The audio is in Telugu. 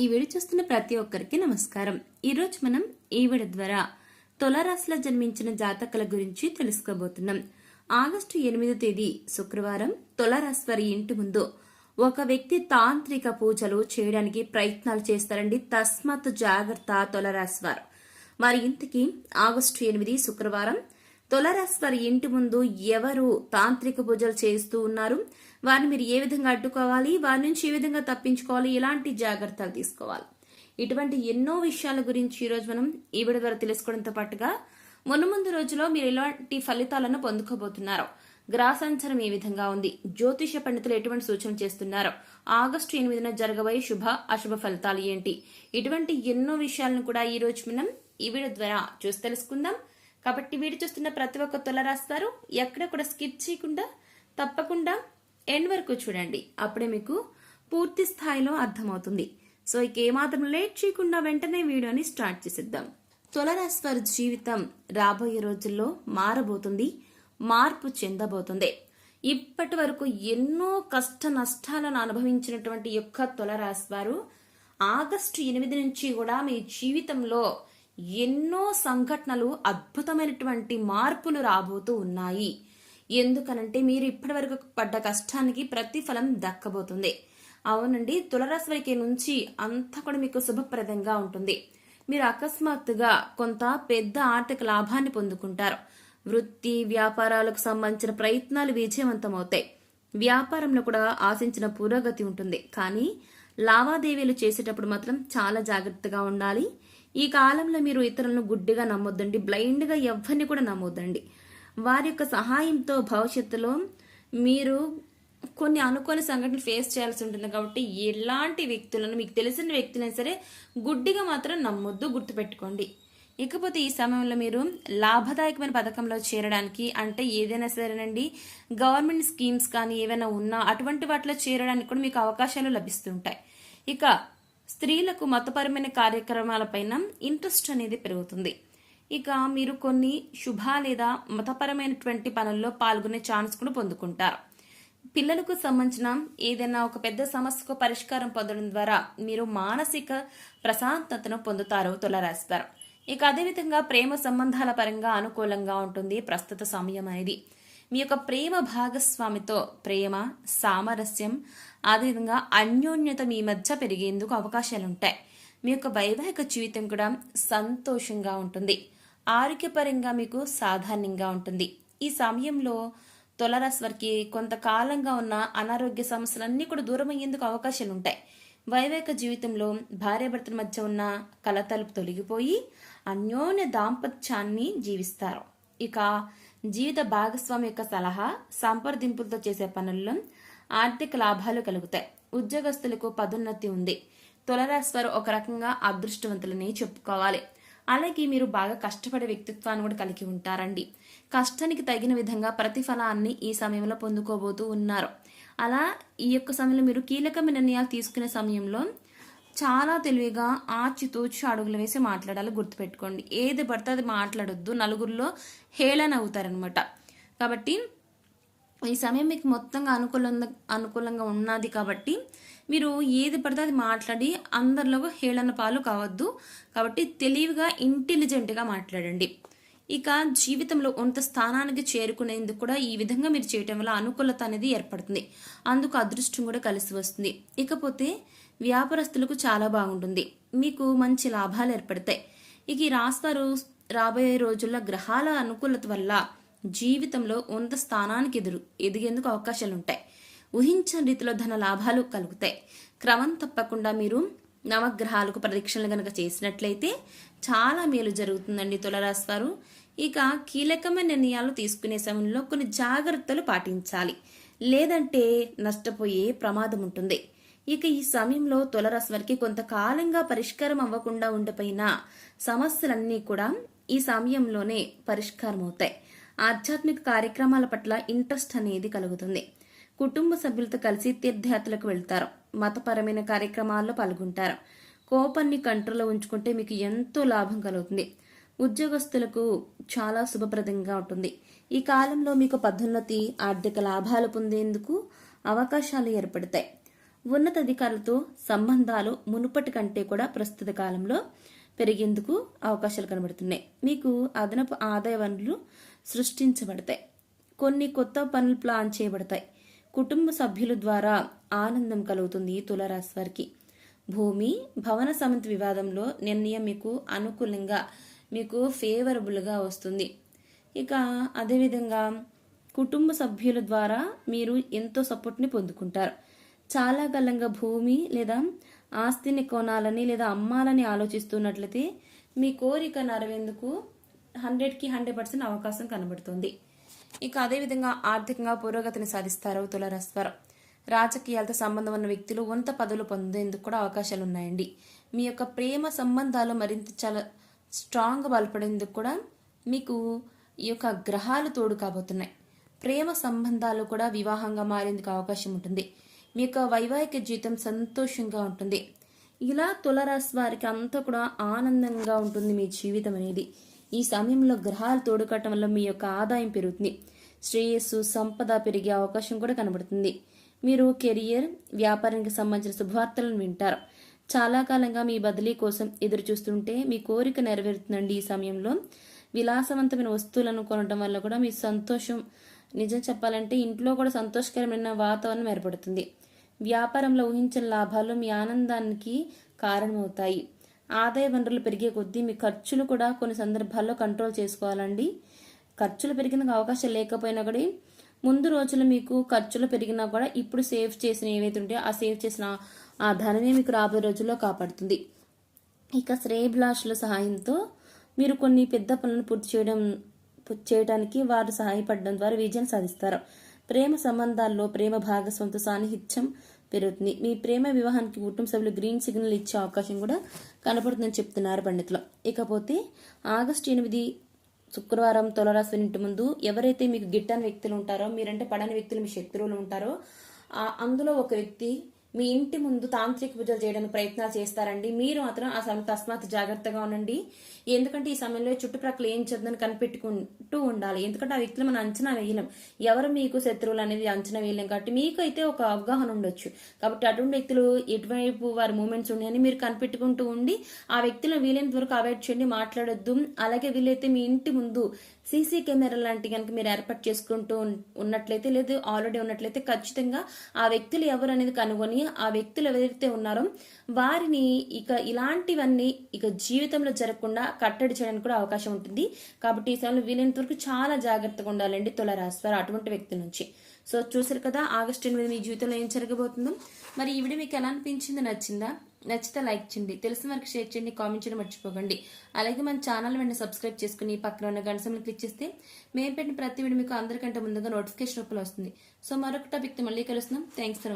ఈ వీడియో చూస్తున్న ప్రతి ఒక్కరికి నమస్కారం. ఈరోజు మనం ఈ వీడియో ద్వారా తులారాశిలో జన్మించిన జాతకల గురించి తెలుసుకోబోతున్నాం. ఆగస్టు ఎనిమిదో తేదీ శుక్రవారం తులారాశి వారి ఇంటి ముందు ఒక వ్యక్తి తాంత్రిక పూజలు చేయడానికి ప్రయత్నాలు చేస్తారండి. తస్మత్ జాగ్రత్త తులారాశి వారు. మరి ఇంతకీ ఆగస్టు ఎనిమిది శుక్రవారం తులారాశి వారి ఇంటి ముందు ఎవరు తాంత్రిక పూజలు చేస్తూ ఉన్నారు? వారిని మీరు ఏ విధంగా అడ్డుకోవాలి వారి నుంచి ఏ విధంగా తప్పించుకోవాలి ఎలాంటి జాగ్రత్తలు తీసుకోవాలి? ఇటువంటి ఎన్నో విషయాల గురించి ఈరోజు మనం ఈవిడ ద్వారా తెలుసుకోవడంతో పాటుగా మును ముందు రోజులో మీరు ఎలాంటి ఫలితాలను పొందుకోబోతున్నారు గ్రహ సంచారం ఏ విధంగా ఉంది జ్యోతిష పండితులు ఎటువంటి సూచన చేస్తున్నారు ఆగస్టు ఎనిమిదిన జరగబోయే శుభ అశుభ ఫలితాలు ఏంటి? ఇటువంటి ఎన్నో విషయాలను కూడా ఈ రోజు మనం ఈ వీడియో ద్వారా చూసి తెలుసుకుందాం. కాబట్టి వీడియో చూస్తున్న ప్రతి ఒక్క తుల రాస్తారు ఎక్కడ కూడా స్కిప్ చేయకుండా తప్పకుండా ఎండ్ వరకు చూడండి. అప్పుడే మీకు పూర్తి స్థాయిలో అర్థమవుతుంది. సో ఇక ఏమాత్రం లేట్ చేయకుండా వెంటనే వీడియోని స్టార్ట్ చేసేద్దాం. తులరాశి వారి జీవితం రాబోయే రోజుల్లో మారబోతుంది మార్పు చెందబోతుంది. ఇప్పటి వరకు ఎన్నో కష్ట నష్టాలను అనుభవించినటువంటి యొక్క తులరాశి వారు ఆగస్టు ఎనిమిది నుంచి కూడా మీ జీవితంలో ఎన్నో సంఘటనలు అద్భుతమైనటువంటి మార్పులు రాబోతూ ఉన్నాయి. ఎందుకనంటే మీరు ఇప్పటివరకు పడ్డ కష్టానికి ప్రతిఫలం దక్కబోతుంది. అవునండి తులరాశి వారికి నుంచి అంతా కూడా మీకు శుభప్రదంగా ఉంటుంది. మీరు అకస్మాత్తుగా కొంత పెద్ద ఆర్థిక లాభాన్ని పొందుకుంటారు. వృత్తి వ్యాపారాలకు సంబంధించిన ప్రయత్నాలు విజయవంతమవుతాయి. వ్యాపారంలో కూడా ఆశించిన పురోగతి ఉంటుంది. కానీ లావాదేవీలు చేసేటప్పుడు మాత్రం చాలా జాగ్రత్తగా ఉండాలి. ఈ కాలంలో మీరు ఇతరులను గుడ్డిగా నమ్మొద్దండి బ్లైండ్గా ఎవరిని కూడా నమ్మొద్దండి. వారి యొక్క సహాయంతో భవిష్యత్తులో మీరు కొన్ని అనుకోని సంఘటనలు ఫేస్ చేయాల్సి ఉంటుంది. కాబట్టి ఎలాంటి వ్యక్తులను మీకు తెలిసిన వ్యక్తులైనా సరే గుడ్డిగా మాత్రం నమ్మొద్దు గుర్తుపెట్టుకోండి. ఇకపోతే ఈ సమయంలో మీరు లాభదాయకమైన పథకంలో చేరడానికి అంటే ఏదైనా సరేనండి గవర్నమెంట్ స్కీమ్స్ కానీ ఏవైనా ఉన్నా అటువంటి వాటిలో చేరడానికి కూడా మీకు అవకాశాలు లభిస్తుంటాయి ఇక స్త్రీలకు మతపరమైన కార్యక్రమాలపైన ఇంట్రెస్ట్ అనేది పెరుగుతుంది. ఇక మీరు కొన్ని శుభ లేదా మతపరమైనటువంటి పనుల్లో పాల్గొనే ఛాన్స్ కూడా పొందుకుంటారు. పిల్లలకు సంబంధించిన ఏదైనా ఒక పెద్ద సమస్యకు పరిష్కారం పొందడం ద్వారా మీరు మానసిక ప్రశాంతతను పొందుతారు తులరాశివారు ఇక అదేవిధంగా ప్రేమ సంబంధాల పరంగా అనుకూలంగా ఉంటుంది ప్రస్తుత సమయం అనేది. మీ యొక్క ప్రేమ భాగస్వామితో ప్రేమ సామరస్యం అదేవిధంగా అన్యోన్యత మీ మధ్య పెరిగేందుకు అవకాశాలు ఉంటాయి మీ యొక్క వైవాహిక జీవితం కూడా సంతోషంగా ఉంటుంది. ఆరోగ్యపరంగా మీకు సాధారణంగా ఉంటుంది. ఈ సమయంలో తులరాశి వారికి కొంతకాలంగా ఉన్న అనారోగ్య సమస్యలన్నీ కూడా దూరం అయ్యేందుకు అవకాశాలు ఉంటాయి వైవేక జీవితంలో భార్యాభర్తల మధ్య ఉన్న కలతలు తొలగిపోయి అన్యోన్య దాంపత్యాన్ని జీవిస్తారు. ఇక జీవిత భాగస్వామి యొక్క సలహా సంప్రదింపులతో చేసే పనుల్లో ఆర్థిక లాభాలు కలుగుతాయి. ఉద్యోగస్తులకు పదోన్నతి ఉంది. తులరాశి వారు ఒక రకంగా అదృష్టవంతులని చెప్పుకోవాలి. అలాగే మీరు బాగా కష్టపడే వ్యక్తిత్వాన్ని కూడా కలిగి ఉంటారండి. కష్టానికి తగిన విధంగా ప్రతిఫలాన్ని ఈ సమయంలో పొందుకోబోతూ ఉన్నారు. అలా ఈ యొక్క సమయంలో మీరు కీలకమైన నిర్ణయాలు తీసుకునే సమయంలో చాలా తెలివిగా ఆచితూచి అడుగులు వేసి మాట్లాడాలి గుర్తుపెట్టుకోండి. ఏది పడితే అది మాట్లాడొద్దు. నలుగురిలో హేళన అవుతారనమాట కాబట్టి ఈ సమయం మీకు మొత్తంగా అనుకూలంగా అనుకూలంగా ఉన్నది కాబట్టి మీరు ఏది పడితే అది మాట్లాడి అందరిలో హేళన పాలు కావద్దు. కాబట్టి తెలివిగా ఇంటెలిజెంట్గా మాట్లాడండి. ఇక జీవితంలో ఉన్నత స్థానానికి చేరుకునేందుకు కూడా ఈ విధంగా మీరు చేయటం వల్ల అనుకూలత అనేది ఏర్పడుతుంది. అందుకు అదృష్టం కూడా కలిసి వస్తుంది. ఇకపోతే వ్యాపారస్తులకు చాలా బాగుంటుంది. మీకు మంచి లాభాలు ఏర్పడతాయి. ఇక ఈ రాస్తారు రాబోయే రోజుల్లో గ్రహాల అనుకూలత వల్ల జీవితంలో ఉన్నత స్థానానికి ఎదురు ఎదిగేందుకు అవకాశాలు ఉంటాయి ఊహించని రీతిలో ధన లాభాలు కలుగుతాయి. క్రమం తప్పకుండా మీరు నవగ్రహాలకు ప్రదక్షిణలు కనుక చేసినట్లయితే చాలా మేలు జరుగుతుందండి తులరాశి వారు ఇక కీలకమైన నిర్ణయాలు తీసుకునే సమయంలో కొన్ని జాగ్రత్తలు పాటించాలి. లేదంటే నష్టపోయే ప్రమాదం ఉంటుంది. ఇక ఈ సమయంలో తులరాశి వారికి కొంతకాలంగా పరిష్కారం అవ్వకుండా ఉండిపోయిన సమస్యలన్నీ కూడా ఈ సమయంలోనే పరిష్కారం అవుతాయి ఆధ్యాత్మిక కార్యక్రమాల పట్ల ఇంట్రెస్ట్ అనేది కలుగుతుంది. కుటుంబ సభ్యులతో కలిసి తీర్థయాత్రలకు వెళ్తారు. మతపరమైన కార్యక్రమాల్లో పాల్గొంటారు. కోపాన్ని కంట్రోల్లో ఉంచుకుంటే మీకు ఎంతో లాభం కలుగుతుంది. ఉద్యోగస్తులకు చాలా శుభప్రదంగా ఉంటుంది. ఈ కాలంలో మీకు పదోన్నతి ఆర్థిక లాభాలు పొందేందుకు అవకాశాలు ఏర్పడతాయి. ఉన్నతాధికారులతో సంబంధాలు మునుపటి కంటే కూడా ప్రస్తుత కాలంలో పెరిగేందుకు అవకాశాలు కనబడుతున్నాయి. మీకు అదనపు ఆదాయ వనరులు సృష్టించబడతాయి. కొన్ని కొత్త పనులు ప్లాన్ చేయబడతాయి. కుటుంబ సభ్యుల ద్వారా ఆనందం కలుగుతుంది ఈ వారికి. భూమి భవన సమితి వివాదంలో నిర్ణయం మీకు అనుకూలంగా మీకు ఫేవరబుల్గా వస్తుంది. ఇక అదేవిధంగా కుటుంబ సభ్యుల ద్వారా మీరు ఎంతో సపోర్ట్ని పొందుకుంటారు. చాలా కాలంగా భూమి లేదా ఆస్తిని కొనాలని లేదా అమ్మాలని ఆలోచిస్తున్నట్లయితే మీ కోరిక నరవేందుకు హండ్రెడ్కి హండ్రెడ్ పర్సెంట్ అవకాశం కనబడుతుంది. ఇక అదేవిధంగా ఆర్థికంగా పురోగతిని సాధిస్తారు తులరాశివారు. రాజకీయాలతో సంబంధం ఉన్న వ్యక్తులు ఉన్నత పదవులు పొందేందుకు కూడా అవకాశాలు ఉన్నాయండి మీ యొక్క ప్రేమ సంబంధాలు మరింత చాలా స్ట్రాంగ్ బలపడేందుకు కూడా మీకు ఈ యొక్క గ్రహాలు తోడు కాబోతున్నాయి. ప్రేమ సంబంధాలు కూడా వివాహంగా మారేందుకు అవకాశం ఉంటుంది. మీ యొక్క వైవాహిక జీవితం సంతోషంగా ఉంటుంది. ఇలా తులరాశి వారికి అంతా కూడా ఆనందంగా ఉంటుంది మీ జీవితం అనేది. ఈ సమయంలో గ్రహాలు తోడుకట్టడం వల్ల మీ యొక్క ఆదాయం పెరుగుతుంది. శ్రేయస్సు సంపద పెరిగే అవకాశం కూడా కనబడుతుంది. మీరు కెరియర్ వ్యాపారానికి సంబంధించిన శుభవార్తలను వింటారు. చాలా కాలంగా మీ బదిలీ కోసం ఎదురు చూస్తుంటే మీ కోరిక నెరవేరుతుందండి ఈ సమయంలో. విలాసవంతమైన వస్తువులను కొనడం వల్ల కూడా మీ సంతోషం నిజం చెప్పాలంటే ఇంట్లో కూడా సంతోషకరమైన వాతావరణం ఏర్పడుతుంది. వ్యాపారంలో ఊహించిన లాభాలు మీ ఆనందానికి కారణమవుతాయి. ఆదాయ వనరులు పెరిగే కొద్దీ మీ ఖర్చులు కూడా కొన్ని సందర్భాల్లో కంట్రోల్ చేసుకోవాలండి. ఖర్చులు పెరిగిన అవకాశం లేకపోయినా కూడా ముందు రోజులు మీకు ఖర్చులు పెరిగినా కూడా ఇప్పుడు సేవ్ చేసిన ఏవైతే ఉంటాయో ఆ సేవ్ చేసిన ఆ ధనమే మీకు రాబోయే రోజుల్లో కాపాడుతుంది. ఇక శ్రేయభిలాషుల సహాయంతో మీరు కొన్ని పెద్ద పనులను పూర్తి చేయడం పూర్తి చేయడానికి వారు సహాయపడడం ద్వారా విజయం సాధిస్తారు. ప్రేమ సంబంధాల్లో ప్రేమ భాగస్వంతో సాన్నిహిత్యం పెరుగుతుంది. మీ ప్రేమ వివాహానికి కుటుంబ సభ్యులు గ్రీన్ సిగ్నల్ ఇచ్చే అవకాశం కూడా కనపడుతుందని చెప్తున్నారు పండితులు. ఇకపోతే ఆగస్టు ఎనిమిది శుక్రవారం తులరాశి ఇంటి ముందు ఎవరైతే మీకు గిట్టని వ్యక్తులు ఉంటారో మీరంటే పడని వ్యక్తులు మీ శత్రువులు ఉంటారో అందులో ఒక వ్యక్తి మీ ఇంటి ముందు తాంత్రిక పూజలు చేయడానికి ప్రయత్నాలు చేస్తారండి. మీరు మాత్రం ఆ సమయం తస్మాత్ జాగ్రత్తగా ఉండండి. ఎందుకంటే ఈ సమయంలో చుట్టుప్రక్కల ఏం చదువుని కనిపెట్టుకుంటూ ఉండాలి. ఎందుకంటే ఆ వ్యక్తులు మనం అంచనా వేయలేం. ఎవరు మీకు శత్రువులు అనేది అంచనా వేయలేం కాబట్టి మీకు అయితే ఒక అవగాహన ఉండొచ్చు. కాబట్టి అటువంటి వ్యక్తులు ఎటువైపు వారి మూమెంట్స్ ఉన్నాయని మీరు కనిపెట్టుకుంటూ ఉండి ఆ వ్యక్తులను వీలైనంత వరకు అవాయిడ్ చేయండి మాట్లాడొద్దు. అలాగే వీలైతే మీ ఇంటి ముందు సీసీ కెమెరా లాంటి కనుక మీరు ఏర్పాటు చేసుకుంటూ ఉన్నట్లయితే లేదు ఆల్రెడీ ఉన్నట్లయితే ఖచ్చితంగా ఆ వ్యక్తులు ఎవరు అనేది కనుగొని ఆ వ్యక్తులు ఎవరైతే ఉన్నారో వారిని ఇక ఇలాంటివన్నీ ఇక జీవితంలో జరగకుండా కట్టడి చేయడానికి కూడా అవకాశం ఉంటుంది. కాబట్టి ఈ సమయంలో వీలైనంత వరకు చాలా జాగ్రత్తగా ఉండాలండి తుల రాశివారు అటువంటి వ్యక్తి నుంచి. సో చూసారు కదా ఆగస్టు ఎనిమిది మీ జీవితంలో ఏం జరగబోతుందో. మరి ఈ వీడియో మీకు ఎలా అనిపించింది? నచ్చిందా? నచ్చితే లైక్ చేయండి. తెలిసిన వరకు షేర్ చేయండి. కామెంట్ చేయడం మర్చిపోకండి. అలాగే మన ఛానల్ వెంటనే సబ్స్క్రైబ్ చేసుకుని పక్కన ఉన్న గంట సమయం క్లిక్ చేస్తే మేము పెట్టిన ప్రతి వీడియో మీకు అందరికంటే ముందుగా నోటిఫికేషన్ రూపంలో వస్తుంది. సో మరొక టాపిక్తో మళ్ళీ కలుస్తున్నాం. Thanks for